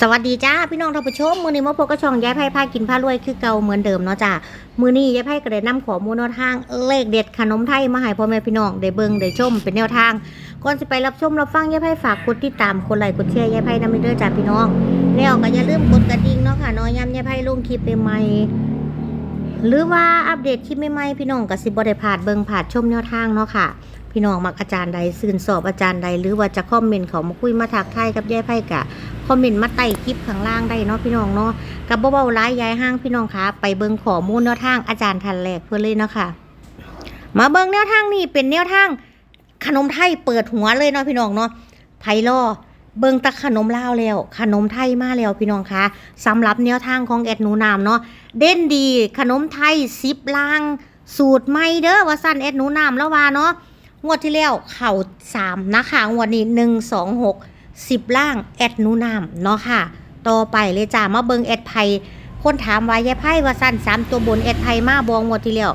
สวัสดีจ้าพี่น้องท่านผู้ชมมือนี้มาพบกับช่องย้ายไพ่พากินผ้ารวยคือเก่าเหมือนเดิมเนาะจ้ามือนี้ย้ายไพ่ก็ได้นนำขอมูลแนวทางเลขเด็ดขนมไทยมาให้พ่อแม่พี่น้องได้เบิ่งได้ชมเป็นแนวทางก่อนจะไปรับชมรับฟังย้ายไพ่ฝากกดติดตามกดไลค์กดแชร์ย้ายไพ่นำไปเด้อจ้าพี่น้องแล้วก็อย่าลืมกดกระดิ่งเนาะค่ะน้อยย้ำย้ายไพ่ลงคลิปใหม่หรือว่าอัปเดตคลิปใหม่ๆพี่น้องก็สิบ่ได้พลาดเบิ่งพลาดชมแนวทางเนาะค่ะพี่น้องมักอาจารย์ใดสื่นสอบอาจารย์ใด หรือว่าจะคอมเมนต์เขามาคุยมาทักทายกับยายไพ่กะ คอมเมนต์มาใต้คลิปข้างล่างได้เนาะพี่น้องเนาะกับเบาๆร้ายย้ายห้างพี่น้องคะไปเบิ่งข้อมูลแนวทางอาจารย์ทันแรกเพื่อเลยเนาะค่ะ มาเบิ่งแนวทางนี่เป็นแนวทางขนมไทยเปิดหัวเลยเนาะพี่น้องเนาะไผ่ล่อเบิ่งตะขนมลาวแล้ว ขนมไทยมาแล้วพี่น้องคะสำหรับแนวทางของแอดหนูนามเนาะเด่นดีขนมไทยซิปลาง สูตรใหม่เด้อว่าสั้นแอดหนูนามแล้วว่าเนาะงวดที่แล้วเข่าสามนะคะงวดนี้หนึ่งสองหก สิบล่างแอดนูนามเนาะค่ะ ต่อไปเลยจ้ามาเบิงแอดไพคนถามว่ายายไพ่ว่าสั้นสามตัวบนแอดไพมาบองงวดที่แล้ว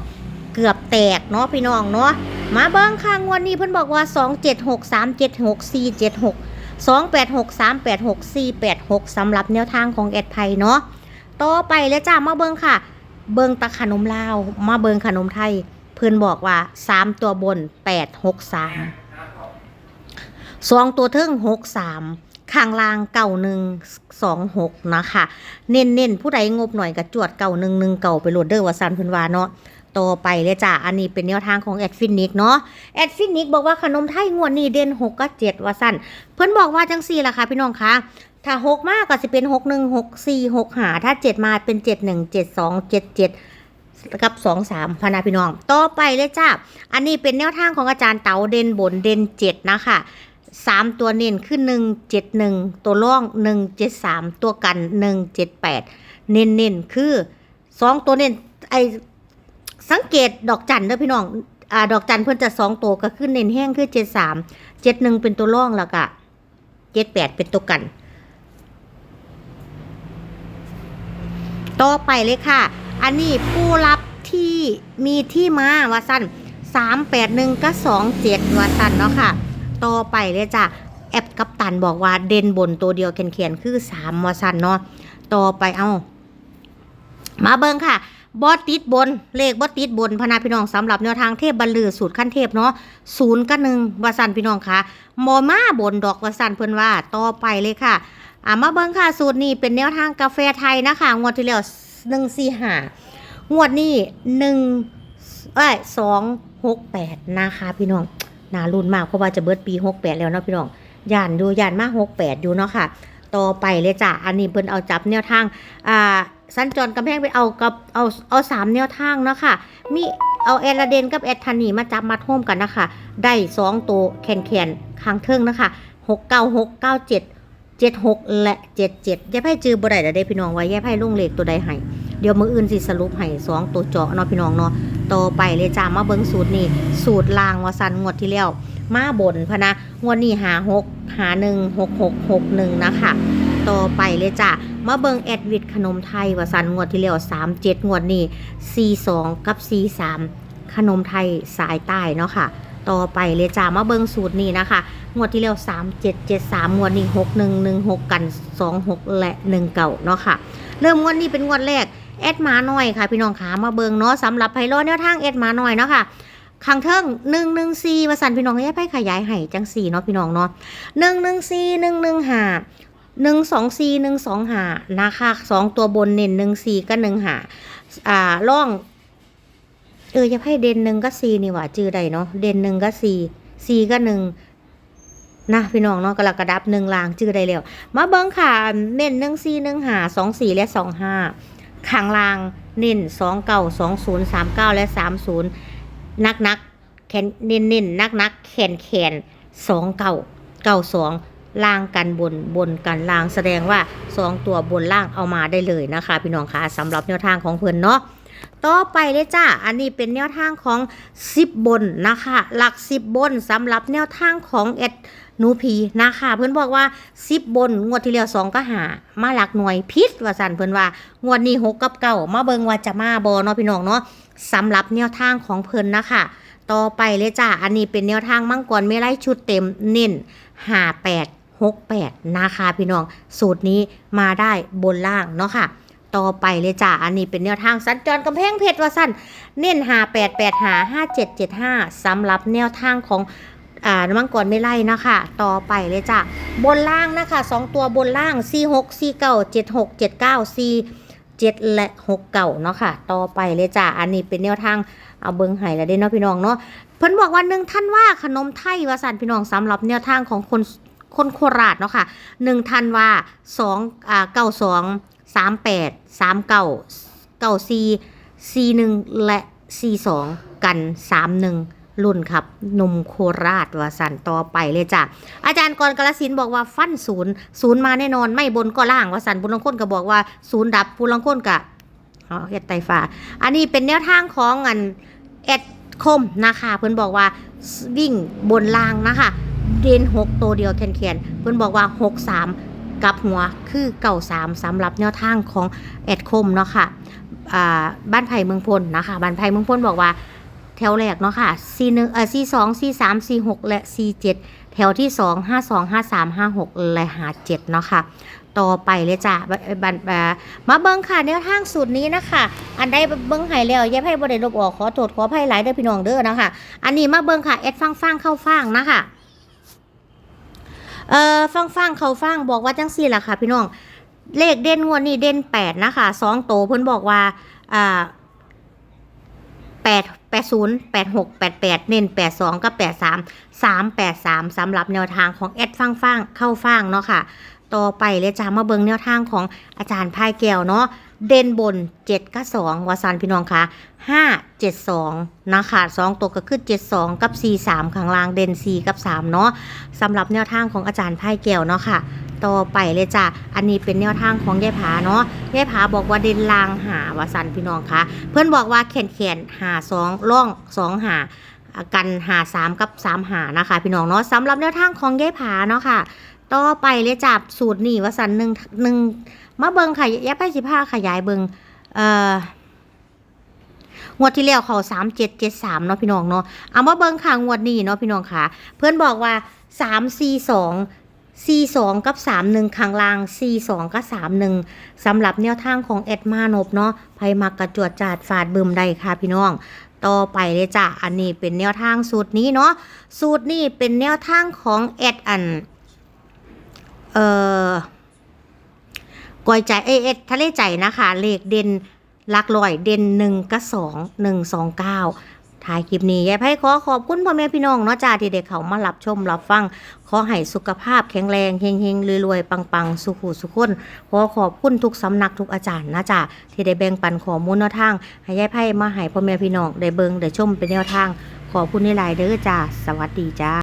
เกือบแตกเนาะพี่น้องเนาะมาเบิงค่ะงวดนนี้เพิ่นบอกว่าสองเจ็ดหกสามเจ็ดหกสี่เจ็ดหกสองแปดหกสามแปดหกสี่แปดหกสำหรับแนวทางของแอดไพเนาะต่อไปเลยจ้ามาเบิงค่ะ เบิงตะขนมลาว มาเบิงขนมไทย เพื่อนบอกว่าสามตัวบนแปดหก สองตัวเทึ่งหกสามข้างล่างเก่าหนึ่งสองหกนะคะ เน้นเน้นๆผู้ใดงบหน่อยกับจวดเก่าหนึ่งหนึ่งเก่าไปโหลดเดอร์ว่าซันพื่อนวาเนาะต่อไปเลยจ้ะ อันนี้เป็นแนวทางของแอดฟินิกเนาะ แอดฟินิกบอกว่าขนมไทยงวดนี้เด่นหกกับเจ็ดว่าสั้นเพื่อนบอกว่าจังสี่ล่ะค่ะพี่น้องคะถ้าหกมากก็จะเป็นหกหนึ่งหกสี่หกหาถ้าเจ็ดมาเป็นเจ็ดหนึ่งเจ็ดสองเจ็ดเจ็ดกับสองสามพนาพี่น้อง ต่อไปเลยจ้า อันนี้เป็นแนวทางของอาจารย์เต๋าเด่นบนเด่นเจ็ดนะคะ สามตัวเน้นขึ้นหนึ่งเจ็ดหนึ่งตัวล่องหนึ่งเจ็ดสามตัวกันหนึ่งเจ็ดแปดเน้นเน้นคือสองตัวเน้นไอสังเกตดอกจันเด้อพี่น้องอ่าดอกจันเพื่นจะสองตัวก็ขึ้นเน้นแห้งคือเจ็ดสามเจ็ดหนึ่งเป็นตัวล่องแล้วก็เจ็ดแปดเป็นตัวกันต่อไปเลยค่ะ อันนี้ผู้รับที่มีที่มาว่าสั้นสามแปดหนึ่งก็สองเจ็ดว่าสั้นเนาะค่ะ ต่อไปเลยจ้ะแอปกัปตันบอกว่าเด่นบนตัวเดียวเขียนๆคือสามว่าสั้นเนาะต่อไปเอา มาเบิงค่ะบอติดบน เลขบอติดบนพนาพี่น้องสำหรับแนวทางเทพบรรลือสูตรขั้นเทพเนาะศูนย์กับหนึ่งวาสันพี่น้องค่ะมอมาบนดอกวาสันเพื่อนว่าต่อไปเลยค่ะอ่ามาเบิ้งค่ะสูตรนี้เป็นแนวทางกาแฟไทยนะคะงวดที่แล้วหนึ่งสี่ห้างวดนี้หนึ่งเอ้ยสองหกแปดนะคะพี่น้อง น่ารุ่นมากเพราะว่าจะเบิดปีหกแปดแล้วเนาะพี่น้องย่านดูย่านมากหกแปดอยู่เนาะค่ะ ต่อไปเลยจ้ะอันนี้เพิ่นเอาจับแนวทางอ่าสั้นจรกำแพงไปเอากับเอาเอาสามแนวทางเนาะค่ะมีเอาแอลาเดนกับแอดทานีมาจับมาท่มกันนะคะได้สองตัวแขนแขนค้างเทิงนะคะหกเก้าหกเก้าเจ็ดเจ็ดหกและเจ็ดเจ็ดยายไพ่จือบ่ได้แต่ได้พี่น้องไว้แยายไพ่ลุงเลขตัวใดให้เดี๋ยวมืออื่นสิสรุปให้สองตัวเจาะเนาะพี่น้องเนาะ ต่อไปเลยจ้ามาเบิงสูตรนี่สูตรลางวาสันงวดที่แล้วมาบนพะนะงวดนี้หาหกหาหนึ่งหกหกหกหนึ่งนะคะต่อไปเลยจ้ามาเบิงแอดวิดขนมไทยวาสันงวดที่แล้วสามเจ็ดงวดนี้สี่สองกับสี่สามขนมไทยสายใต้เนาะค่ะต่อไปเลยจ้ามาเบิงสูตรนี้นะคะ งวดที่แล้วสามเจ็ดเจ็ดสามงวดนี้หกหนึ่งหนึ่งหกกันสองหกและหนึ่งเก่าเนาะค่ะ เริ่มงวดนี้เป็นงวดแรก แอดมาหน่อยค่ะ พี่น้องขามาเบิงเนาะสำหรับไพโรจน์แนวทางแอดมาหน่อยเนาะค่ะขังเทิงหนึ่งหนึ่งสี่วสันพี่น้องให้ไปขยายให้จังสี่เนาะพี่น้องเนาะหนึ่งหนึ่งสี่หนึ่งหนึ่งห้าหนึ่งสองสี่หนึ่งสองห้านะคะสองตัวบนเน้นหนึ่งสี่ก็หนึ่งห้าอ่าล่องเออจะให้เด่นหนึ่งก็สี่นี่หว่าจื้อใดเนาะเด่นหนึ่งก็สี่สี่ก็หนึ่งนะพี่น้องเนาะกระกระดับหนึ่งลางจื้อได้แล้วมาเบิ้งค่ะเน้นหนึ่งสี่หนึ่งหาสองสี่และสองห้า ข้างล่างเน้นสองเก้าสองศูนย์สามเก้าและสามศูนย์นักนักแขนเน้นเน้นนักนักแขนแขนสองเก้าเก้าสองล่างกันบนบนกันล่างแสดงว่าสองตัวบนล่างเอามาได้เลยนะคะ พี่น้องคะสำหรับแนวทางของเพื่อนเนาะ ต่อไปเลยจ้า อันนี้เป็นแนวทางของสิบบนนะคะ หลักสิบบนสำหรับแนวทางของเอ็ดหนูผีนะคะ เพื่อนบอกว่าสิบบน งวดที่แล้วสองก็หา มาหลักหน่วยพิษว่าสันเพื่อนว่า งวดนี้หกกับเก่ามาเบิงว่าจะมาบอเนาะพี่น้องเนาะสำหรับแนวทางของเพิ่นนะคะ ต่อไปเลยจ้า อันนี้เป็นแนวทางมังกรไม่ไล่ชุดเต็มเน้นหาแปด68นะคะพี่น้อง สูตรนี้มาได้บนล่างเนาะค่ะ ต่อไปเลยจ้ะอันนี้เป็นแนวทางสัญจรกำแพงเพชรว่าสั้นเน้นหา8 8หา5 7 7 5สำหรับแนวทางของอ่ามังกรไม่ไล่นะคะ ต่อไปเลยจ้ะบนล่างนะคะ2ตัวบนล่าง4 6 4 9 7 6 7 9 4 7และ6เก่าเนาะค่ะ ต่อไปเลยจ้ะอันนี้เป็นแนวทางเอาเบิงไห้แล้วเด้เนาะพี่น้องเนาะเพิ่นบอกว่าหนึ่งท่านว่าขนมไทยวาสันพี่น้องสำหรับแนวทางของคนคนโคราชเนาะค่ะหนึ่งท่านว่าสองอ่าเก้าสอง สามแปดสามเก้าเก้าสี่สี่หนึ่งและสี่สองกันสามหนึ่งรุ่นครับนมโคราชว่าสันต่อไปเลยจ้ะอาจารย์กรกาลสินบอกว่าฟันศูนย์ศูนย์มาแน่นอนไม่บนก็ล่างว่าสันบุญลังคนก็บอกว่าศูนย์ดับบุญลังคนกะอ๋อเฮ็ดไตฟ้า อันนี้เป็นแนวทางของอันเอ็ดคมนะคะเพิ่อนบอกว่าวิ่งบนล่างนะคะเดนหกตัวเดียวแคนๆเพิ่อนบอกว่า6 3 กับหัวคือเก่า3สำหรับแนวทางของแอดคมเนาะค่ะอ่าบ้านไผ่เมืองพลนะคะบ้านไผ่เมืองพลบอกว่าแถวแรกเนาะค่ะ C1 เอ่อ C2 C3 C6 และ C7 แถวที่2 52 53 56และ57เนาะค่ะต่อไปเลยจ้ะบันบามาเบิ้งค่ะแนวทางสูตรนี้นะคะ อันใดเบิ้งให้แล้วย่าให้บ่ได้ลบออกขอโทษขออภัยหลายเด้อพี่น้องเด้อนะคะ อันนี้มาเบิ้งค่ะแอดฟังฟังเข้าฟังนะคะ เอ่อฟังฟังเขาฟังบอกว่าจังซี่ล่ะค่ะ พี่น้องเลขเด่นงวดนี้เด่นแปดนะคะสองโตเพิ่นบอกว่าอ่าแปดแปดศูนย์แปดหกแปดแปดเน้นแปดสองกับแปดสามสามแปดสามสำหรับแนวทางของแอดฟังฟังเข้าฟังเนาะค่ะ ต่อไปเลยจ้ามาเบิงแนวทางของอาจารย์พายแก้วเนาะ เด่นบน7กับ2วาซันพี่น้องคะ5 7 2นะคะ2ตัวก็คือ7 2กับ4 3ข้างล่างเด่น4กับ3เนาะสำหรับแนวทางของอาจารย์ไพายแก้วเนาะค่ะต่อไปเลยจ้ะ อันนี้เป็นแนวทางของยายผาเนาะ ยายผาบอกว่าเด่นลางหาวาซันพี่น้องคะ เพื่อนบอกว่าแขนแขนหาสองล่องสองหากันหาสามกับสามหานะคะ พี่น้องเนาะสำหรับแนวทางของยายผาเนาะค่ะ ต่อไปเลยจับสูตรนี่วสันหนึ่งหนึ่งมาเบิงค่ะยับไปสิผ้าขยายเบิงเอ่องวดที่แล้วเขาสามเจ็ดเจ็ดสามเนาะพี่น้องเนาะเอามาเบิงค่ะงวดนี้เนาะพี่น้องค่ะ เพื่อนบอกว่าสามสี่สองสี่สองกับสามหนึ่งข้างล่างสี่สองกับสามหนึ่งสำหรับแนวทางของแอดมานบเนาะไพมักกระจวดจาดฝาดบึมได้ค่ะพี่น้องต่อไปเลยจ้ะ อันนี้เป็นแนวทางสูตรนี้เนาะ สูตรนี้เป็นแนวทางของแอดอัน เอ่อกอยใจเอเอสทะเลใจนะคะ เลขเด่นหลักลอยเด่นหนึ่งกับสองหนึ่งสองเก้าถ่ายคลิปนี้ยายไพ่ขอขอบคุณพ่อแม่พี่น้องเนาะจ้าที่เด็กเขามารับชมรับฟัง ขอให้สุขภาพแข็งแรงเฮงเฮงรวยๆปังๆ สุขุสุขคนขอขอบคุณทุกสำนักทุกอาจารย์นะจ้าที่ได้แบ่งปันข้อมูลแนวทาง ให้ยายไพ่มาให้พ่อแม่พี่น้องได้เบิงได้ชมเป็นแนวทาง ขอบคุณในหลายเด้อจ้าสวัสดีจ้า